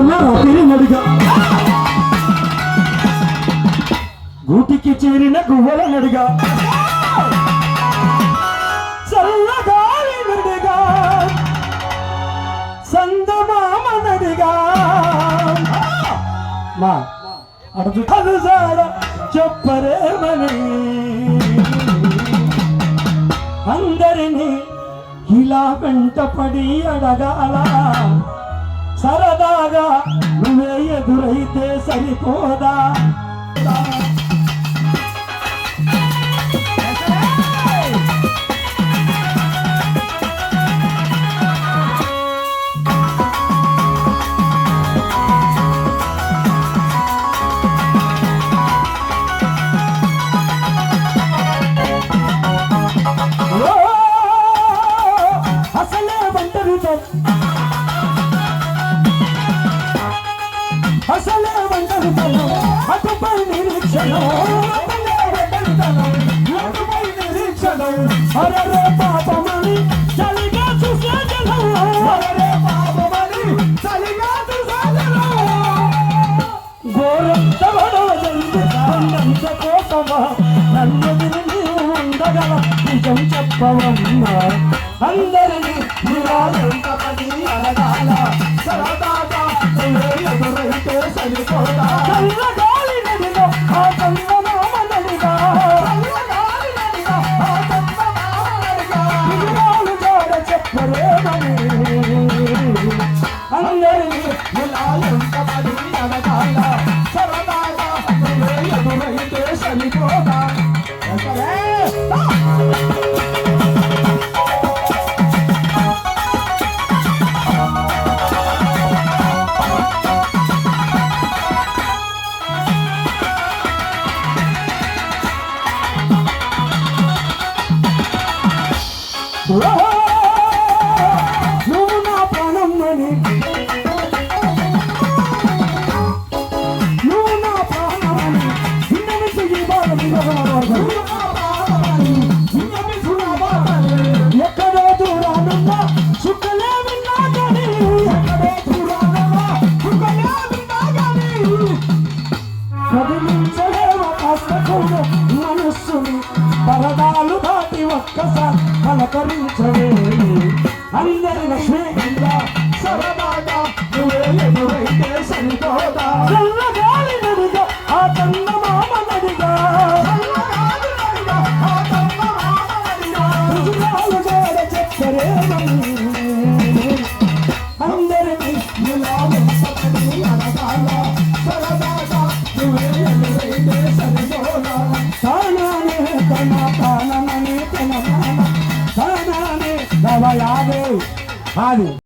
కూర్చున్న రాత్రి గూటికి చేరిన గువ్వల నడిగా. చల్లగాలి నడిగా. సందమామ నడిగా. మా అడుగు కలుసాడ చెప్పరేమని అందరినీ ఇలా వెంటపడి అడగాల. సరదాగా నువ్వే ఎదురైతే సరిపోదా? ఓ, అసలే ఒంటరితో అటుపై నిరీక్షణం అటుపై నిరీక్షణం అరరే పాపమని చలిగా చూసే జనం అరరే పాపమని చలిగా చూసే జనం కోసమా నన్ను విని ఉండగల నిజం చెప్పవమ్మా అందరినీ నిరాలంత సరదాగా అందరినీ ఇలా ఎంతమంది అడగాల సరదాగా నువ్వు పలకరించవే అందరి లక్ష్మీగా సరదాగా నువ్వే ఎదురైతే సరిపోదా చల్లగాలి నడిగా ఆ చందమామ నడిగా చల్లగాలి నడిగా ఆ చందమామ నడిగా రుజువాలు చేర చెప్పరేమని అందరినీ ఇలా వెంటపడి అడగాల సరదాగా నువ్వే ఎదురైతే సరిపోదా తానానే తన తానమని తన మాన తానానే నవయాదే అది